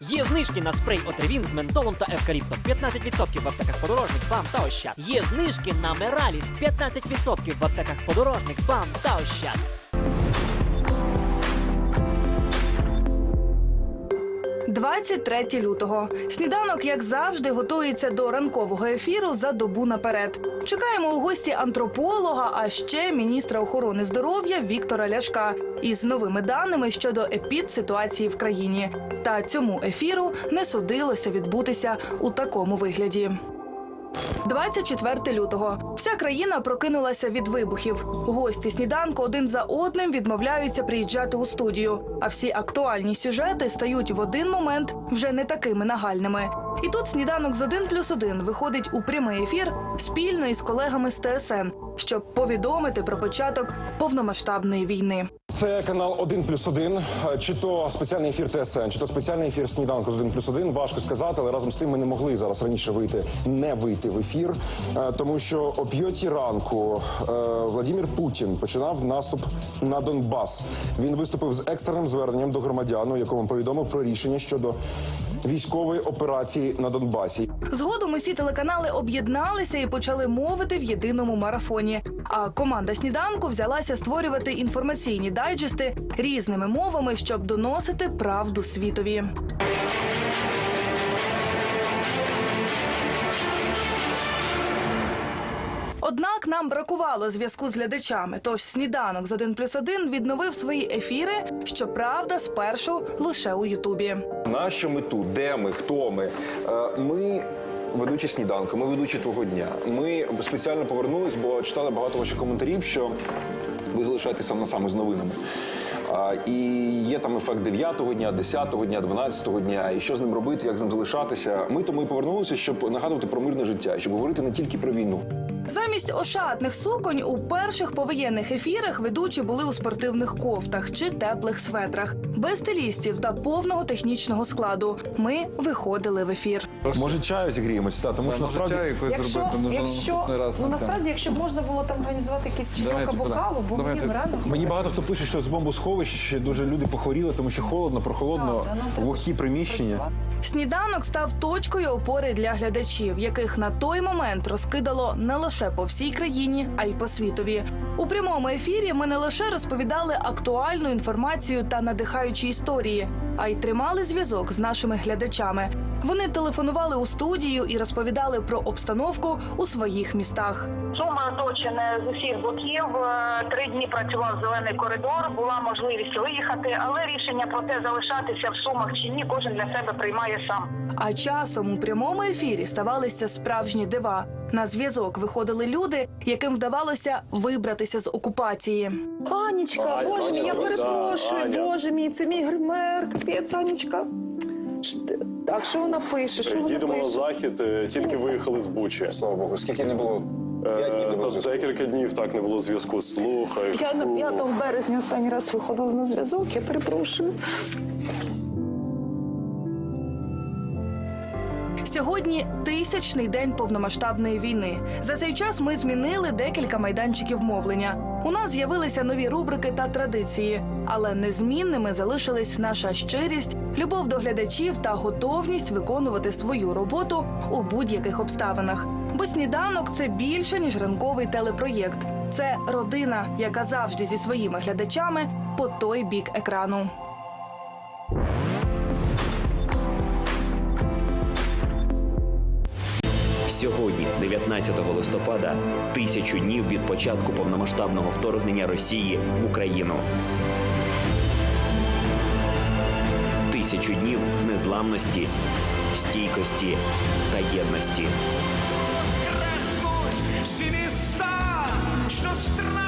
Є знижки на спрей Отривін з ментолом та евкаліптом. 15% в аптеках подорожник, бам та ощад. Є знижки на Мераліс. 15% в аптеках подорожник, бам та ощад. – 23 лютого. Сніданок, як завжди, готується до ранкового ефіру за добу наперед. Чекаємо у гості антрополога, а ще міністра охорони здоров'я Віктора Ляшка із новими даними щодо епідситуації в країні. Та цьому ефіру не судилося відбутися у такому вигляді. 24 лютого. Вся країна прокинулася від вибухів. Гості сніданку один за одним відмовляються приїжджати у студію. А всі актуальні сюжети стають в один момент вже не такими нагальними. І тут сніданок з 1 плюс 1 виходить у прямий ефір спільно із колегами з ТСН, щоб повідомити про початок повномасштабної війни. Це канал 1 плюс 1, чи то спеціальний ефір ТСН, чи то спеціальний ефір сніданку з 1 плюс 1. Важко сказати, але разом з тим ми не могли зараз раніше вийти, не вийти в ефір, е, тому що о п'ятій ранку е, Владимир Путін починав наступ на Донбас. Він виступив з екстреним зверненням до громадян, у якому повідомив про рішення щодо військової операції на Донбасі. Згодом усі телеканали об'єдналися і почали мовити в єдиному марафоні. А команда сніданку взялася створювати інформаційні дайджести різними мовами, щоб доносити правду світові. Однак нам бракувало зв'язку з глядачами. Тож сніданок з 1 плюс 1 відновив свої ефіри. Щоправда, спершу лише у Ютубі. Нащо ми тут? Де ми? Хто ми? Е, Ми ведучі сніданку, ми ведучі твого дня. Ми спеціально повернулись, бо читали багато ваших коментарів, що ви залишаєтесь сам на саме з новинами. А, і є там ефект 9-го дня, 10-го дня, 12-го дня, і що з ним робити, як з ним залишатися. Ми тому і повернулися, щоб нагадувати про мирне життя, щоб говорити не тільки про війну. Замість ошатних суконь у перших повоєнних ефірах ведучі були у спортивних кофтах чи теплих светрах, без стилістів та повного технічного складу. Ми виходили в ефір. Може, чаю зігріємося, та тому що насправді чаю якось Якщо, зробити, ну, якщо наступний раз ну насправді, якщо б можна було там організувати якісь чайок Давайте або каву, бо Давайте. мені реально Мені багато хто пише, що з бомбосховищ дуже люди похворіли, тому що холодно, прохолодно, ну, вогкі приміщення. Сніданок став точкою опори для глядачів, яких на той момент розкидало не лише по всій країні, а й по світові. У прямому ефірі ми не лише розповідали актуальну інформацію та надихаючі історії, а й тримали зв'язок з нашими глядачами. Вони телефонували у студію і розповідали про обстановку у своїх містах. Сума оточена з усіх боків. Е, Три дні працював зелений коридор. Була можливість виїхати, але рішення про те, залишатися в сумах чи ні, кожен для себе приймає сам. А часом у прямому ефірі ставалися справжні дива. На зв'язок виходили люди, яким вдавалося вибратися з окупації. Анічка, боже мій, я перепрошую, боже мій, це мій гример, капець, Анічка. Так, що вона пише? Що вона Їдемо на пише? захід, е, тільки виїхали з Бучі. Слава Богу, скільки не було? Е, П'ять днів не було Та зв'язку. декілька днів так не було зв'язку. Слухай. Я на фу. 5 березня останній раз виходила на зв'язок, я перепрошую. Сьогодні тисячний день повномасштабної війни. За цей час ми змінили декілька майданчиків мовлення. У нас з'явилися нові рубрики та традиції, але незмінними залишились наша щирість, любов до глядачів та готовність виконувати свою роботу у будь-яких обставинах. Бо сніданок це більше ніж ранковий телепроєкт. Це родина, яка завжди зі своїми глядачами по той бік екрану. Сьогодні, 19 листопада, тисячу днів від початку повномасштабного вторгнення Росії в Україну. тисячу днів незламності, стійкості та єдності. Всі міста, що страна.